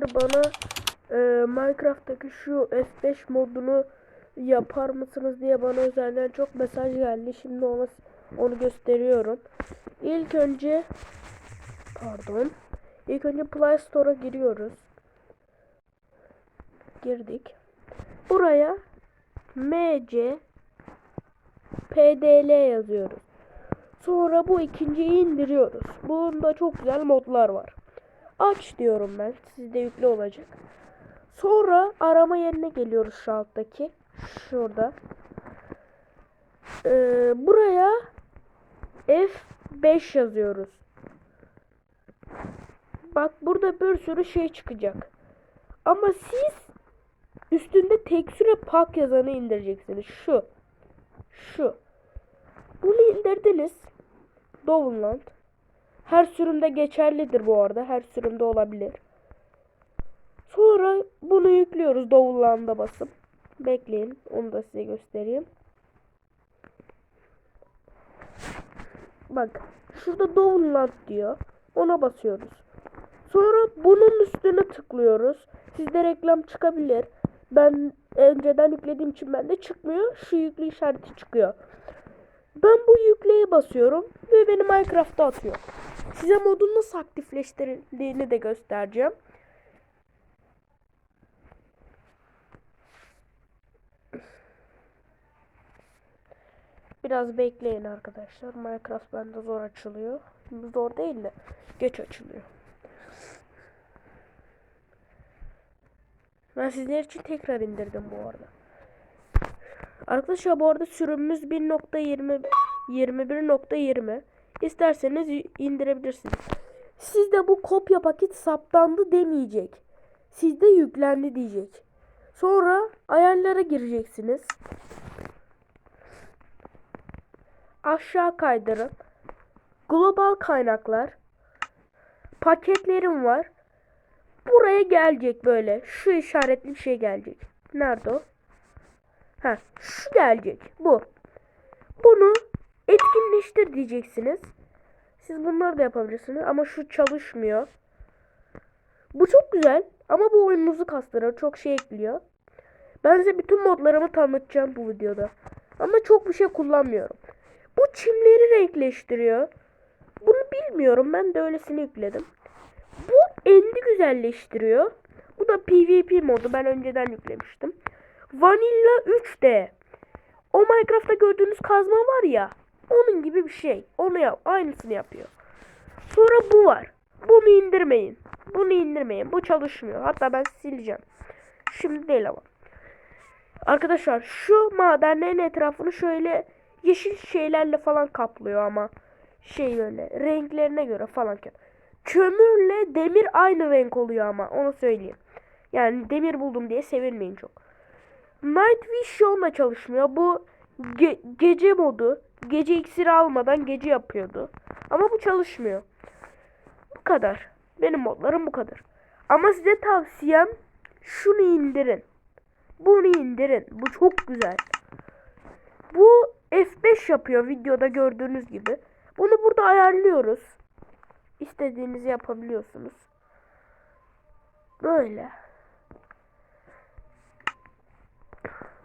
arkadaşlar bana e, Minecraft'taki şu F5 modunu yapar mısınız diye bana özelden çok mesaj geldi. Şimdi ona onu gösteriyorum. İlk önce pardon. İlk önce Play Store'a giriyoruz. Girdik. Buraya MC PDL yazıyoruz. Sonra bu ikinciyi indiriyoruz. Bunda çok güzel modlar var. Aç diyorum ben. Sizde yüklü olacak. Sonra arama yerine geliyoruz şu alttaki. Şurada. Ee, buraya F5 yazıyoruz. Bak burada bir sürü şey çıkacak. Ama siz üstünde tekstüre pak yazanı indireceksiniz. Şu. Şu. Bunu indirdiniz. Download. Her sürümde geçerlidir bu arada. Her sürümde olabilir. Sonra bunu yüklüyoruz Download'a basıp. Bekleyin. Onu da size göstereyim. Bak. Şurada Download diyor. Ona basıyoruz. Sonra bunun üstüne tıklıyoruz. Sizde reklam çıkabilir. Ben önceden yüklediğim için bende çıkmıyor. Şu yüklü işareti çıkıyor. Ben bu yükleye basıyorum ve beni Minecraft'a atıyor. Size modun nasıl aktifleştirildiğini de göstereceğim. Biraz bekleyin arkadaşlar. Minecraft bende zor açılıyor. Zor değil de geç açılıyor. Ben sizler için tekrar indirdim bu arada. Arkadaşlar bu arada sürümümüz 1.20 21.20 İsterseniz indirebilirsiniz. Sizde bu kopya paket saptandı demeyecek. Sizde yüklendi diyecek. Sonra ayarlara gireceksiniz. Aşağı kaydırın. Global kaynaklar. Paketlerim var. Buraya gelecek böyle. Şu işaretli bir şey gelecek. Nerede o? Ha, şu gelecek. Bu. Bunu etkinleştir diyeceksiniz. Siz bunları da yapabilirsiniz ama şu çalışmıyor. Bu çok güzel ama bu oyununuzu kastırır. Çok şey ekliyor. Ben size bütün modlarımı tanıtacağım bu videoda. Ama çok bir şey kullanmıyorum. Bu çimleri renkleştiriyor. Bunu bilmiyorum. Ben de öylesini yükledim. Bu endi güzelleştiriyor. Bu da PvP modu. Ben önceden yüklemiştim. Vanilla 3D. O Minecraft'ta gördüğünüz kazma var ya. Onun gibi bir şey. Onu yap. Aynısını yapıyor. Sonra bu var. Bunu indirmeyin. Bunu indirmeyin. Bu çalışmıyor. Hatta ben sileceğim. Şimdi değil ama. Arkadaşlar şu madenlerin etrafını şöyle yeşil şeylerle falan kaplıyor ama şey böyle renklerine göre falan. Kömürle demir aynı renk oluyor ama onu söyleyeyim. Yani demir buldum diye sevinmeyin çok. Night Vision'la çalışmıyor. Bu ge- gece modu. Gece iksiri almadan gece yapıyordu. Ama bu çalışmıyor. Bu kadar. Benim modlarım bu kadar. Ama size tavsiyem şunu indirin. Bunu indirin. Bu çok güzel. Bu F5 yapıyor videoda gördüğünüz gibi. Bunu burada ayarlıyoruz. İstediğinizi yapabiliyorsunuz. Böyle.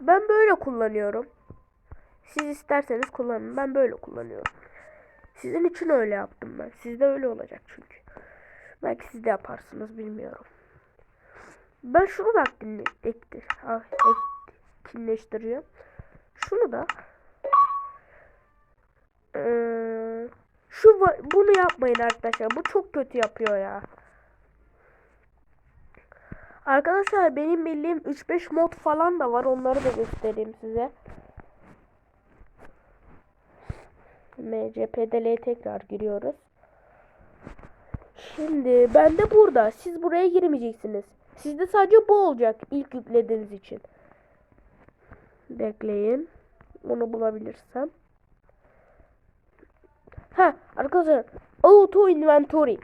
Ben böyle kullanıyorum. Siz isterseniz kullanın. Ben böyle kullanıyorum. Sizin için öyle yaptım ben. Sizde öyle olacak çünkü. Belki siz de yaparsınız bilmiyorum. Ben şunu da aktif- ekti, ah, etkinleştiriyorum. Şunu da Ee, şu bunu yapmayın arkadaşlar. Bu çok kötü yapıyor ya. Arkadaşlar benim bildiğim 3-5 mod falan da var. Onları da göstereyim size. MCPDL'ye tekrar giriyoruz. Şimdi ben de burada. Siz buraya girmeyeceksiniz. Sizde sadece bu olacak ilk yüklediğiniz için. Bekleyin. Onu bulabilirsem. Ha arkadaşlar auto inventory.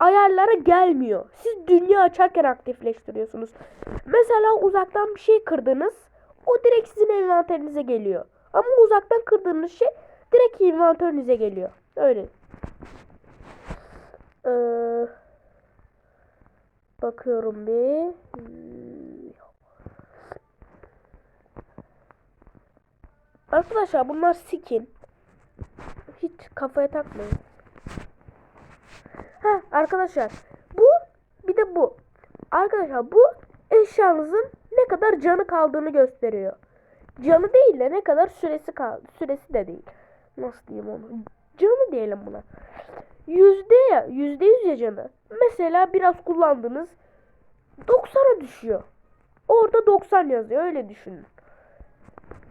Ayarlara gelmiyor. Siz dünya açarken aktifleştiriyorsunuz. Mesela uzaktan bir şey kırdınız. O direkt sizin envanterinize geliyor. Ama uzaktan kırdığınız şey direkt envanterinize geliyor. Öyle. Ee, Bakıyorum bir. Arkadaşlar bunlar skin. Hiç kafaya takmayın. Ha arkadaşlar bu bir de bu. Arkadaşlar bu eşyanızın ne kadar canı kaldığını gösteriyor. Canı değil de ne kadar süresi kaldı. Süresi de değil. Nasıl diyeyim onu? Canı diyelim buna. Yüzde ya yüzde yüz ya canı. Mesela biraz kullandınız 90'a düşüyor. Orada 90 yazıyor öyle düşünün.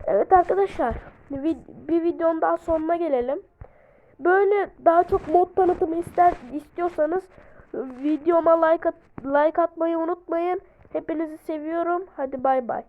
Evet arkadaşlar bir, bir videonun daha sonuna gelelim. Böyle daha çok mod tanıtımı ister istiyorsanız videoma like at, like atmayı unutmayın. Hepinizi seviyorum. Hadi bay bay.